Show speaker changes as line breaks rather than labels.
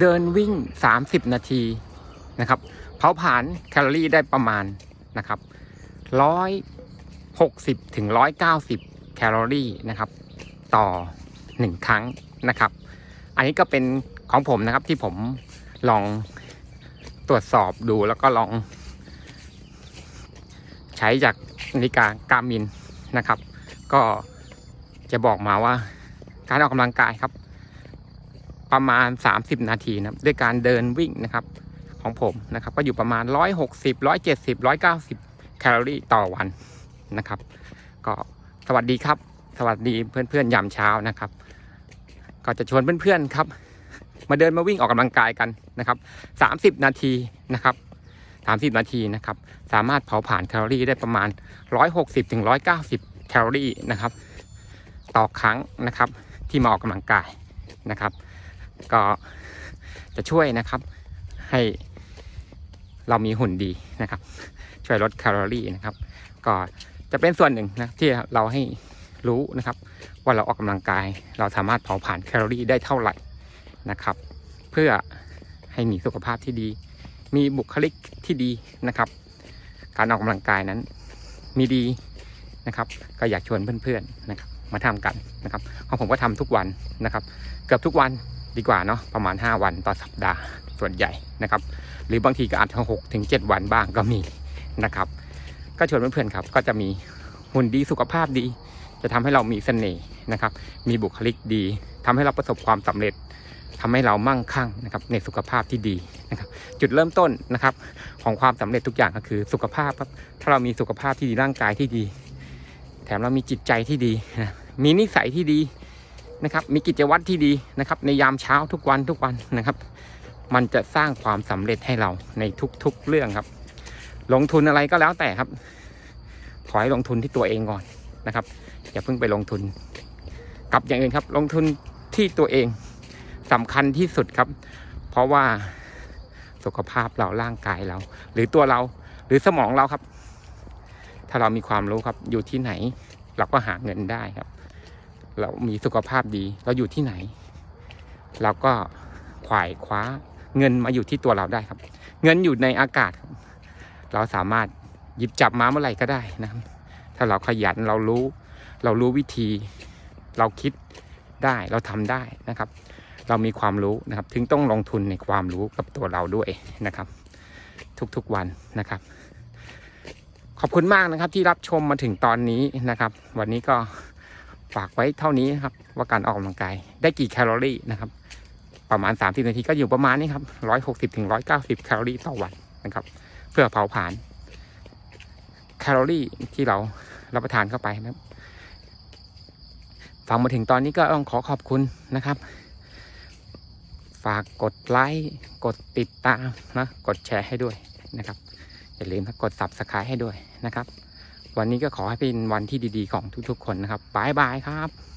เดินวิ่ง 30 นาทีนะครับเผาผลาญแคลอรี่ได้ประมาณนะครับ160ถึง190 แคลอรี่นะครับต่อ 1 ครั้งนะครับ อันนี้ก็เป็นของผมนะครับที่ผมลองตรวจสอบดูแล้วก็ลอง ใช้จากนาฬิกาการมินนะครับ ก็จะบอกมาว่าการออกกำลังกายครับ ประมาณ 30 นาทีนะครับด้วยการเดินวิ่งนะครับของผมนะครับ ก็อยู่ประมาณ 160 170 190 แคลอรี่ต่อวันนะครับ ก็สวัสดีครับ สวัสดีเพื่อนๆยามเช้านะครับ ก็จะชวนเพื่อนๆครับ มาเดินมาวิ่งออกกำลังกายกันนะครับ 30 นาทีนะครับ30 นาทีนะครับ สามารถเผาผลาญแคลอรี่ได้ประมาณ 160ถึง190 แคลอรี่นะครับ ต่อครั้งนะครับ ที่มาออกกำลังกายนะครับ ก็จะช่วยนะครับให้เรามีหุ่นดีนะครับ ช่วยลดแคลอรี่นะครับ ก็จะเป็นส่วนหนึ่งนะที่เราให้รู้นะครับ ว่าเราออกกำลังกาย เราสามารถเผาผลาญแคลอรี่ได้เท่าไหร่นะครับ เพื่อให้มีสุขภาพที่ดี มีบุคลิกที่ดีนะครับ การออกกำลังกายนั้นมีดีนะครับ ก็อยากชวนเพื่อนๆนะครับ มาทำกันนะครับของผมก็ทำทุกวันนะครับ เกือบทุกวัน ดีกว่าเนาะประมาณ 5 วันต่อสัปดาห์ส่วนใหญ่นะครับ หรือบางทีก็อาจจะหกถึงเจ็ดวันบ้างก็มีนะครับ ก็ชวนเพื่อนๆครับ ก็จะมีหุ่นดีสุขภาพดี จะทำให้เรามีเสน่ห์นะครับ มีบุคลิกดีทำให้เราประสบความสำเร็จทำให้เรามั่งคั่งนะครับในสุขภาพที่ดีนะครับจุดเริ่มต้นนะครับของความสำเร็จทุกอย่างก็คือสุขภาพครับถ้าเรามีสุขภาพที่ดีร่างกายที่ดี แถมเรามีจิตใจที่ดีนะมีนิสัยที่ดี นะครับ มีกิจวัตรที่ดีนะครับ ในยามเช้าทุกวันทุกวันนะครับ มันจะสร้างความสำเร็จให้เราในทุกๆเรื่องครับ ลงทุนอะไรก็แล้วแต่ครับ ขอให้ลงทุนที่ตัวเองก่อนนะครับ อย่าเพิ่งไปลงทุน กับอย่างอื่นครับ ลงทุนที่ตัวเองสำคัญที่สุดครับ เพราะว่าสุขภาพเราร่างกายเรา หรือตัวเราหรือสมองเราครับ ถ้าเรามีความรู้ครับอยู่ที่ไหน เราก็หาเงินได้ครับ เรามีสุขภาพดี เราอยู่ที่ไหน เราก็ขวายคว้าเงินมาอยู่ที่ตัวเราได้ครับ เงินอยู่ในอากาศ เราสามารถหยิบจับมาเมื่อไหร่ก็ได้นะครับถ้าเราขยันเรารู้ เรารู้วิธี เราคิดได้เราทำได้นะครับ เรามีความรู้นะครับ ถึงต้องลงทุนในความรู้กับตัวเราด้วยนะครับ ทุกๆวันนะครับ ขอบคุณมากนะครับที่รับชมมาถึงตอนนี้นะครับ วันนี้ก็ ฝากไว้เท่านี้นะครับ ว่าการออกกำลังกายได้กี่แคลอรี่นะครับ ประมาณ 30 นาทีก็อยู่ประมาณนี้ครับ 160ถึง190 แคลอรี่ต่อวันนะครับ เพื่อเผาผลาญแคลอรี่ที่เรารับประทานเข้าไปนะครับฟังมาถึงตอนนี้ก็ต้องขอขอบคุณนะครับ ฝากกดไลค์กดติดตามนะกดแชร์ให้ด้วยนะครับ อย่าลืมกด subscribe ให้ด้วยนะครับ วันนี้ก็ขอให้เป็นวันที่ดีๆของทุกๆ คนนะครับบายบายครับ